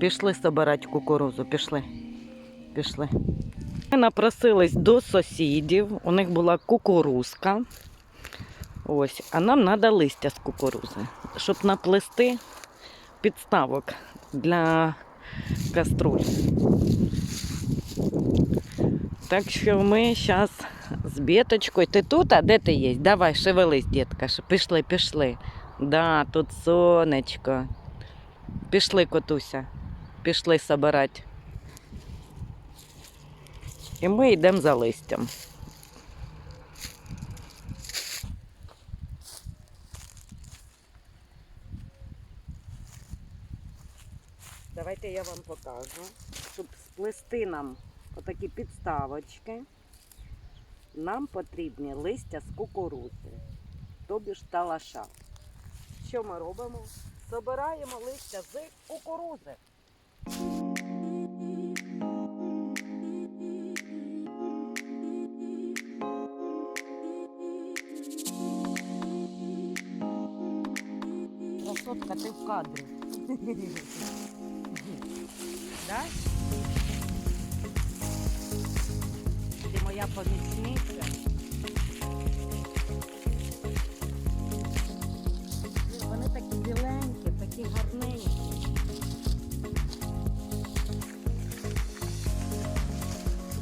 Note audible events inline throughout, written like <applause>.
Пішли собирати кукурузу, пішли. Пішли. Ми напросились до сусідів, у них була кукурузка. Ось, а нам треба листя з кукурузи, щоб наплести підставок для каструль. Так що ми зараз з біточкою. Ти тут, а де ти є? Давай, шевелись, дітка. Пішли, пішли. Да, тут сонечко. Пішли, котуся. Пішли собирати. І ми йдемо за листям. Давайте я вам покажу, щоб сплести нам отакі підставочки. Нам потрібні листя з кукурузи, тобі ж талаша. Що ми робимо? Собираємо листя з кукурузи. Красотка, ти в кадрі. Да? Ти моя помічниця. Вони такі біленькі, такі гарненькі.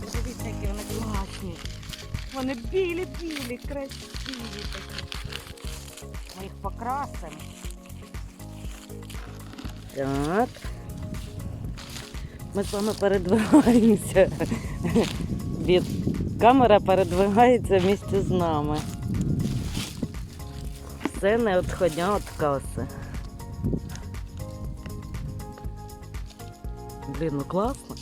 Подивіться, які вони класні. Вони білі-білі, красиві такі. Ми їх покрасимо. Так. Ми з вами передвигаємося. Від камера передвигається вместе з нами. Все не відходня від каси. Блін, ну класно.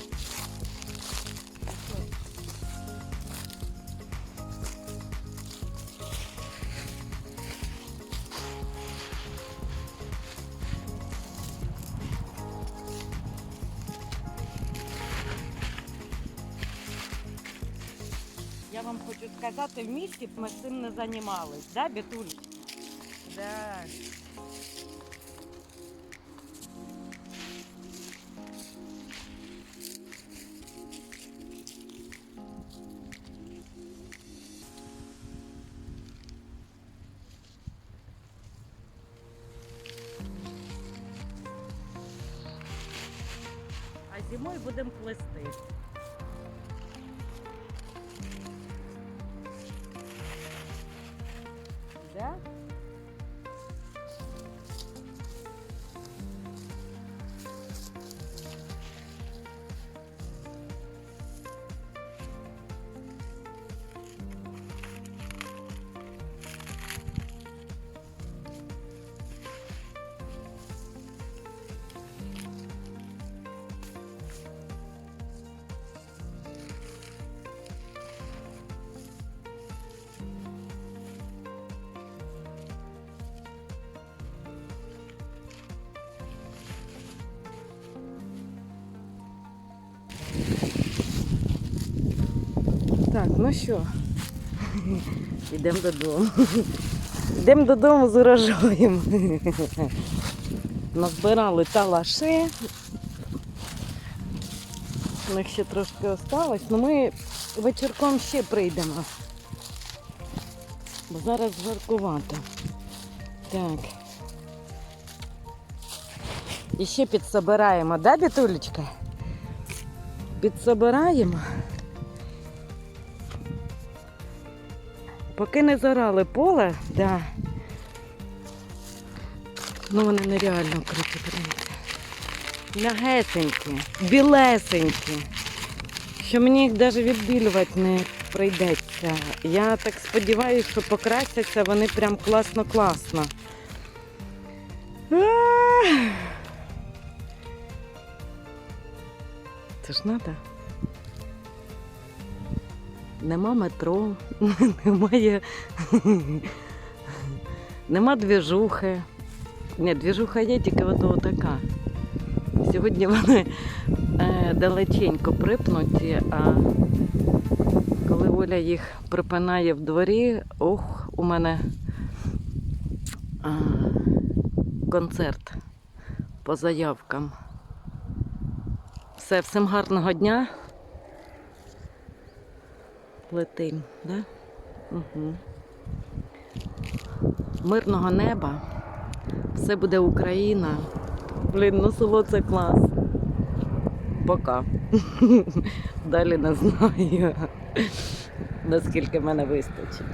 Я вам хочу сказати, в місті ми цим не займались, да, Бетуль? Да. А зимою будемо плести. Так, ну що, йдемо додому. Йдемо додому з урожаєм. Назбирали талаши. У них ще трошки осталось, але ми вечірком ще прийдемо. Бо зараз жаркувато. Так. І ще підсобираємо, да, Бітулечка? Підсобираємо. Поки не зорали поле, да. Ну вони нереально круті, подивіться. Мягесенькі, білесенькі. Що мені їх навіть відбілювати не прийдеться. Я так сподіваюся, що покрасяться вони прям класно-класно. Це ж треба. Нема метро, <laughs> немає. Нема двіжухи. Ні, двіжуха є, тільки ото така. Сьогодні вони е, далеченько припнуті, а коли Оля їх припинає в дворі, ох, у мене концерт по заявкам. Все, всім гарного дня. Летим, да? Угу. Мирного неба. Все буде Україна. Блін, ну село це клас. Пока. <laughs> Далі не знаю, наскільки мене вистачить.